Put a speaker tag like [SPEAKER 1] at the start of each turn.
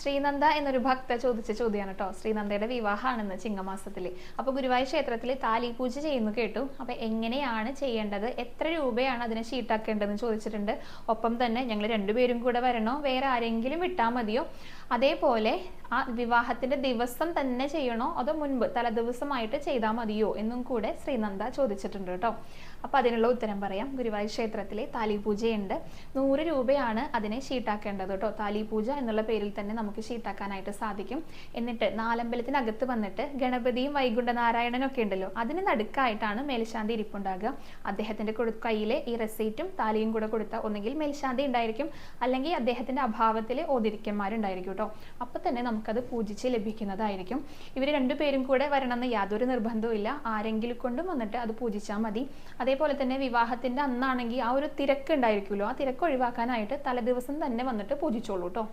[SPEAKER 1] ശ്രീനന്ദ എന്നൊരു ഭക്ത ചോദിച്ച ചോദ്യമാണ് കേട്ടോ. ശ്രീനന്ദയുടെ വിവാഹമാണെന്ന് ചിങ്ങമാസത്തിൽ അപ്പോൾ ഗുരുവായൂർ ക്ഷേത്രത്തിൽ താലി പൂജ ചെയ്യുന്നു കേട്ടു. അപ്പോൾ എങ്ങനെയാണ് ചെയ്യേണ്ടത്? എത്ര രൂപയാണ് അതിനെ ഷീട്ടാക്കേണ്ടതെന്ന് ചോദിച്ചിട്ടുണ്ട്. ഒപ്പം തന്നെ ഞങ്ങൾ രണ്ടുപേരും കൂടെ വരണോ? വേറെ ആരെങ്കിലും വിട്ടാൽ മതിയോ? അതേപോലെ ആ വിവാഹത്തിന്റെ ദിവസം തന്നെ ചെയ്യണോ അതോ മുൻപ് തലദിവസമായിട്ട് ചെയ്താൽ മതിയോ എന്നും കൂടെ ശ്രീനന്ദ ചോദിച്ചിട്ടുണ്ട് കേട്ടോ. അപ്പൊ അതിനുള്ള ഉത്തരം പറയാം. ഗുരുവായൂർ ക്ഷേത്രത്തിലെ താലി പൂജയുണ്ട് നൂറ് രൂപയാണ് അതിനെ ഷീട്ടാക്കേണ്ടത് കേട്ടോ. താലി പൂജ എന്നുള്ള പേരിൽ തന്നെ നമുക്ക് ഷീട്ടാക്കാനായിട്ട് സാധിക്കും. എന്നിട്ട് നാലമ്പലത്തിനകത്ത് വന്നിട്ട് ഗണപതിയും വൈകുണ്ഠനാരായണനും ഒക്കെ ഉണ്ടല്ലോ അതിന് നടുക്കായിട്ടാണ് മേൽശാന്തി ഇരിപ്പുണ്ടാകുക. അദ്ദേഹത്തിന്റെ കയ്യിലെ ഈ റെസീറ്റും താലിയും കൂടെ കൊടുത്ത ഒന്നെങ്കിൽ മേൽശാന്തി ഉണ്ടായിരിക്കും അല്ലെങ്കിൽ അദ്ദേഹത്തിന്റെ അഭാവത്തിൽ ഓതിരിക്കന്മാരുണ്ടായിരിക്കും കേട്ടോ. അപ്പൊ തന്നെ നമുക്കത് പൂജിച്ച് ലഭിക്കുന്നതായിരിക്കും. ഇവർ രണ്ടുപേരും കൂടെ വരണമെന്ന് യാതൊരു നിർബന്ധവും ഇല്ല. ആരെങ്കിലും കൊണ്ടും വന്നിട്ട് അത് പൂജിച്ചാൽ മതി. അതേപോലെ തന്നെ വിവാഹത്തിന്റെ അന്നാണെങ്കിൽ ആ ഒരു തിരക്ക് ഉണ്ടായിരിക്കുമല്ലോ. ആ തിരക്ക് ഒഴിവാക്കാനായിട്ട് തലേദിവസം തന്നെ വന്നിട്ട് പൂജിച്ചോളൂ കേട്ടോ